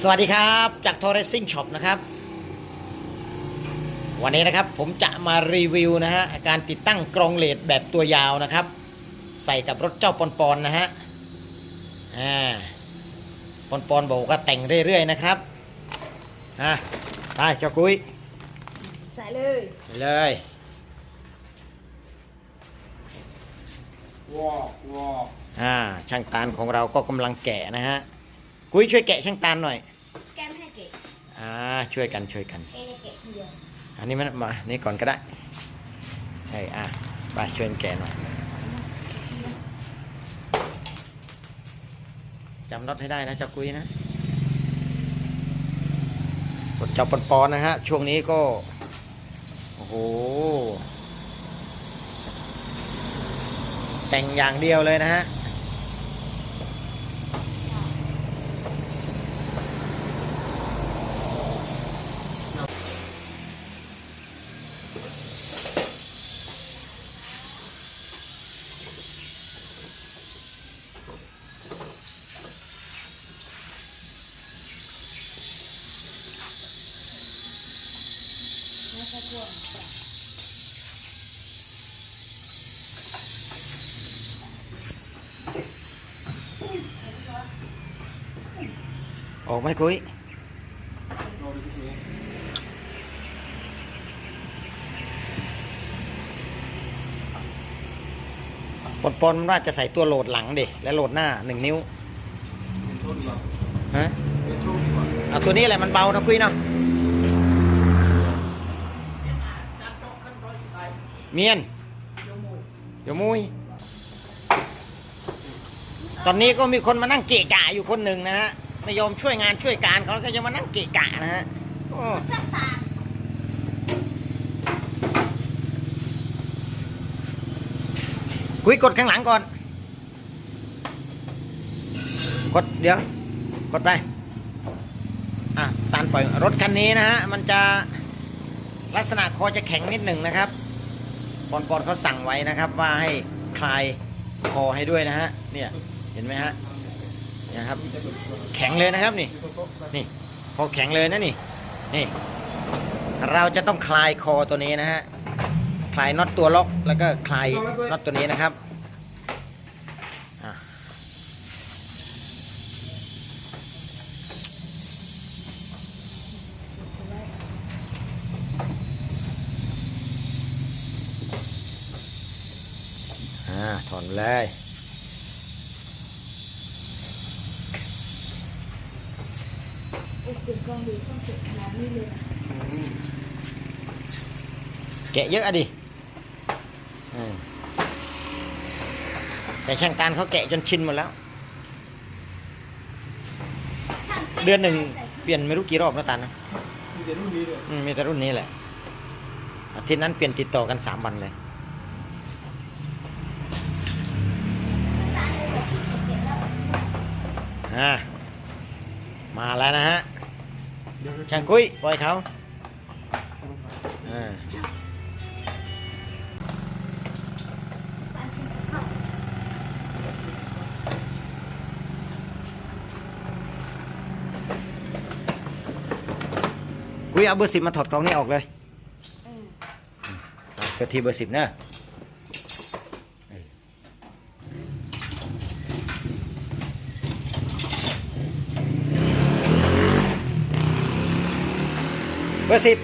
สวัสดีครับจากทอร์เรซิ่งช็อปนะครับ วันนี้นะครับผมจะมารีวิวนะฮะการติดตั้งกรองเลดแบบตัวยาวนะครับ ใส่กับรถเจ้าปอนปอนนะฮะอ่าปอนปอนบอกว่าแต่งเรื่อยๆนะครับอะไปเจ้ากุ้ยใส่เลยไปเลยวอกวอกอ่าช่างตาลของเราก็กำลังแกะนะฮะกุ้ยช่วยแกะช่างตาลหน่อยแก้มให้เก๋ อ่าช่วยกันช่วยกันเก๋เก๋คนเดียวอันนี้มันมานี่ก่อนก็ได้เฮ้ยอะไปช่วยแกะหน่อยจำน็อตให้ได้นะเจ้ากุ้ยนะกดจับปอนๆนะฮะ ช่วงนี้ก็ โอ้โห แต่งอย่างเดียวเลยนะฮะ ออกไหมกุ้ยปนปนๆมันว่าจะใส่ตัวโหลดหลังดิและโหลดหน้าหนึ่งนิ้วฮะเป็นโชคดีกว่าเอาตัวนี้แหละมันเบานะกุ้ยเนาะเมียนเดี๋ยวมุยตอนนี้ก็มีคนมานั่งเกะกะอยู่คนหนึ่งนะฮะ ไม่ยอมช่วยงานช่วยการเขาก็จะมานั่งเกะกะนะฮะโอ้ช่างตาคุยกดข้างหลังก่อน กดเดี๋ยว กดไป อะตานปล่อยรถคันนี้นะฮะ มันจะลักษณะคอจะแข็งนิดหนึ่งนะครับปอนปอนเขาสั่งไว้นะครับว่าให้คลายคอให้ด้วยนะฮะ เนี่ย เห็นไหมฮะเนี่ยครับ แข็งเลยนะครับนี่นี่คอแข็งเลยนะนี่นี่เราจะต้องคลายคอตัวนี้นะฮะคลายน็อตตัวล็อกแล้วก็คลายน็อตตัวนี้นะครับอะอ่าถอนเลย โอ้เก๋กล้องดีต้องเก๋ขนาดนี้เลยนะแกะเยอะอะดิอืมแต่ช่างตาลเขาแกะจนชินหมดแล้วช่างก๋เดือนหนึ่งเปลี่ยนไม่รู้กี่รอบนะตาลนะมีแต่รุ่นนี้เลยอืมมีแต่รุ่นนี้แหละอาทิตย์นั้นเปลี่ยนติดต่อกันสามวันเลยอ่ามาแล้วนะฮะเดี๋ยว ช่างกุ้ยปล่อยเขาอ่ากุ้ยเอาเบอร์สิบมาถอดกล่องนี้ออกเลยอืมอะทีเบอร์สิบเนะ เบอร์สิบ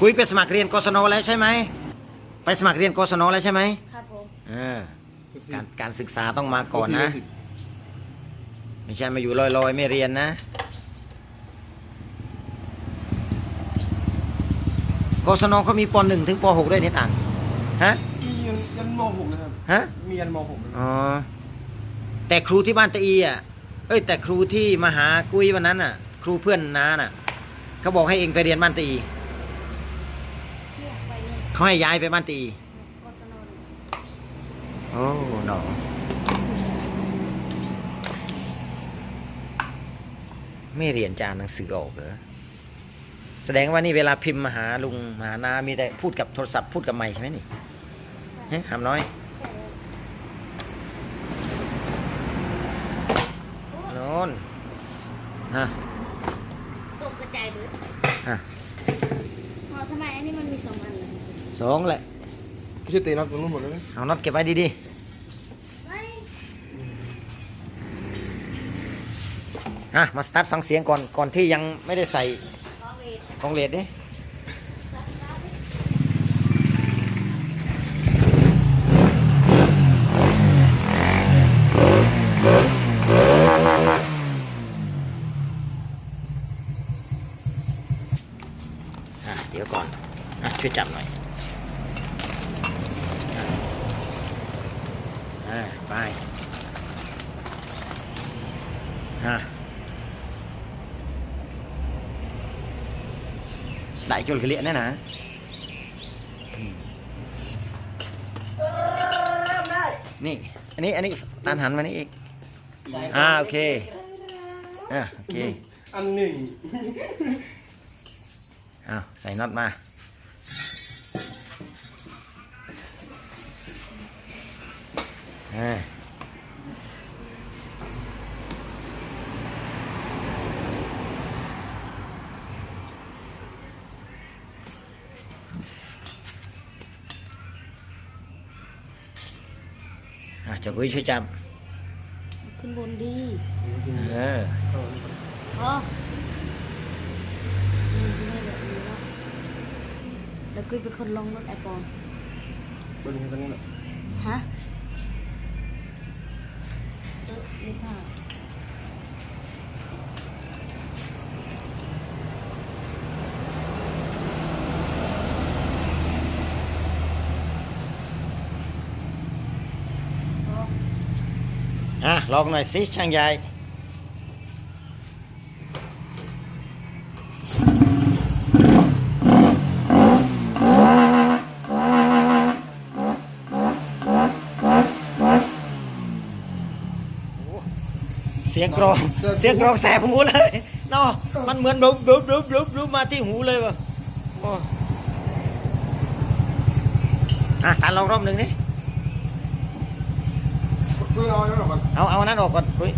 กุ้ยไปสมัครเรียนกศนแล้วใช่ไหม ไปสมัครเรียนกศนแล้วใช่ไหมครับผม เออการการศึกษาต้องมาก่อนนะ ไม่ใช่มาอยู่ลอยๆ ไม่เรียนนะ กศนเขามีปหนึ่งถึงปหกด้วยนี่ต่างฮะ มียันยันมหกนะครับ ฮะ มียันมหกนะครับอ๋อ แต่ครูที่บ้านตะอีอะ เอ้ย แต่ครูที่มาหากุ้ยวันนั้นอะ ครูเพื่อนน้าน่ะเขาบอกให้เองไปเรียนบ้านตะอีเนี่ยไปเนี่ยเขาให้ย้ายไปบ้านตะอีโฆษณาอโอ้หนอ ไม่เรียนจานหนังสือออกเหรอแสดงว่านี่เวลาพิมพ์มาหาลุงมาหานามีแต่พูดกับโทรศัพท์พูดกับไมค์ใช่ไหมนี่เฮ้ยหามน้อยโน่นฮะตกกระจายเบิดฮะอ๋อทำไมอันนี้มันมีสองอันเลยสองแหละไม่ใช่เตะน็อตตรงนู้นหมดเลยไหมเอาน็อตเก็บไว้ดีไม่ๆ ฮะมาสตาร์ทฟังเสียงก่อนก่อนที่ยังไม่ได้ใส่กองเลดกองเลดดิอะเดี๋ยวก่อนอช่วยจับหน่อยอไป đại cho cái liện đấy nè nè อันนี้ อันนี้ตานหันมานี่อีก อ่า โอเค อ่าโอเค อันหนึ่งอ้าวใส่น็อตมา อ่า อะเจะกุ้ยช่วยจับขึ้นบนดีเอออ๋อนี่ไม่แบบนี้แล้วแล้วกุ้ยเป็นคนลงรถไอปอนบนนี้ตรงนี้แหละฮะเออนี่ค่ะ อะลองหน่อยสิช่างใหญ่เสียงกรองเสียงกรองแสบหูเลยเนาะมันเหมือนบลุบลุบลุบลุบลุบมาที่หูเลยว่ะโอ้อะตานลองรอบหนึ่งดิ เพื่อเอาแล้วหรอมันเอาเอาอันนั้นออกก่อนเฮ้ย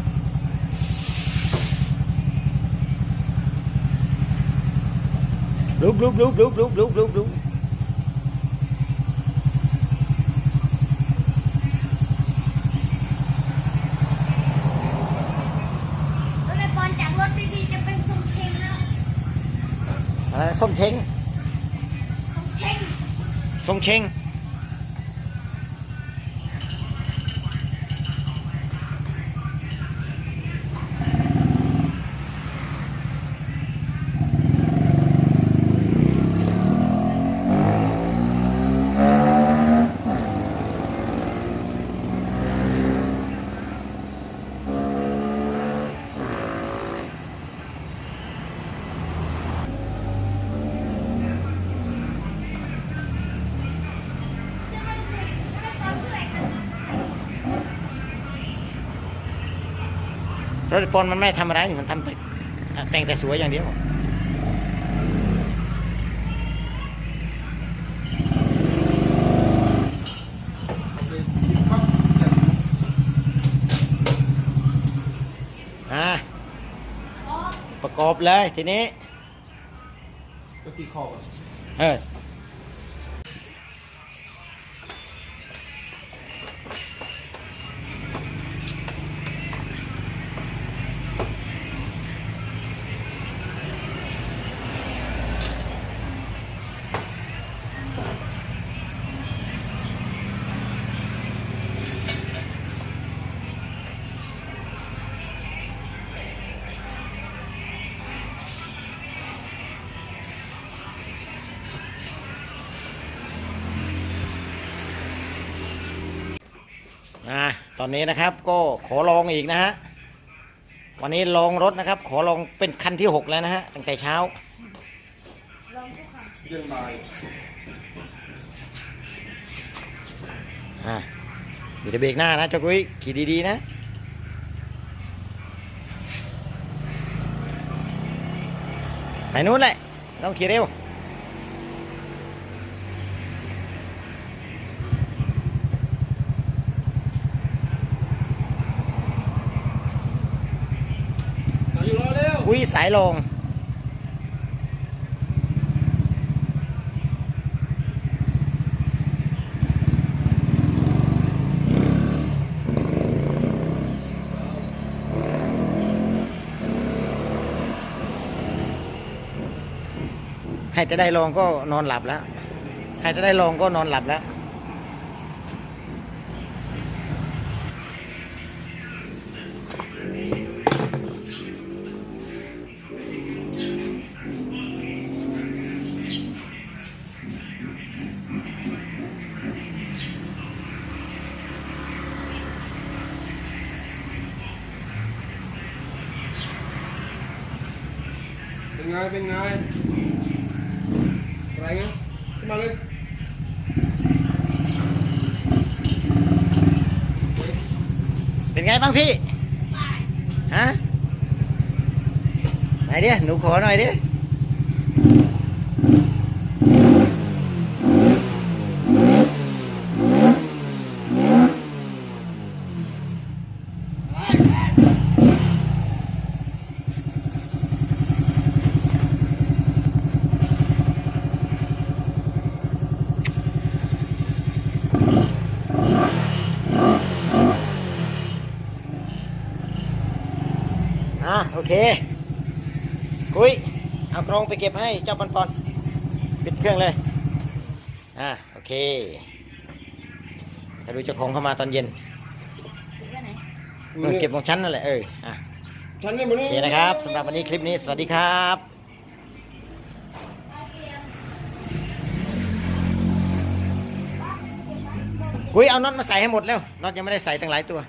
ลุบลุบลุบลุบลุบลุบลุบลุบรถไอปอนจากรถดีๆจะเป็นทรงเชงแล้วอะไรส้มเชงทรงเชงส้มเชง รถปอนมันไม่ทำอะไรมันทำแต่แต่งแต่สวยอย่างเดียวเลยปั๊บเสร็จอะประกอบเลยทีนี้ก็ตีคอก่อนเออ อนนี้นะครับก็ขอลองอีกนะฮะวันนี้ลองรถนะครับ ขอลองเป็นคันที่ 6 แล้วนะฮะตั้งแต่เช้าลองทุกครั้งเย็นบ่ายอะมีแต่เบรกหน้านะเจ้ากุ้ยขี่ดีๆนะไปนู้นแหละต้องขี่เร็ว อุ้ยสายลงให้จะได้ลองก็นอนหลับแล้ว ให้จะได้ลองก็นอนหลับแล้ว เป็นไงอะไรเงี้ยขึ้นมาเลยเป็นไงบ้างพี่ฮะไหนดิหนูขอหน่อยดิ อะโอเค กุยเอาก รงไปเก็บให้เจ้าปอนปอนปิดเครื่องเลย อะโอเคถ้าดูเจ้าของเข้ามาตอนเย็นเก็บไว้ไหนนู่นเก็บของฉันนั่นแหละเอออะฉันนี่มันโอเคนะครับสำหรับวันนี้คลิปนี้สวัสดีครับกุยเอาน็อตมาใส่ให้หมดแล้วน็อตยังไม่ได้ใส่ตั้งหลายตัว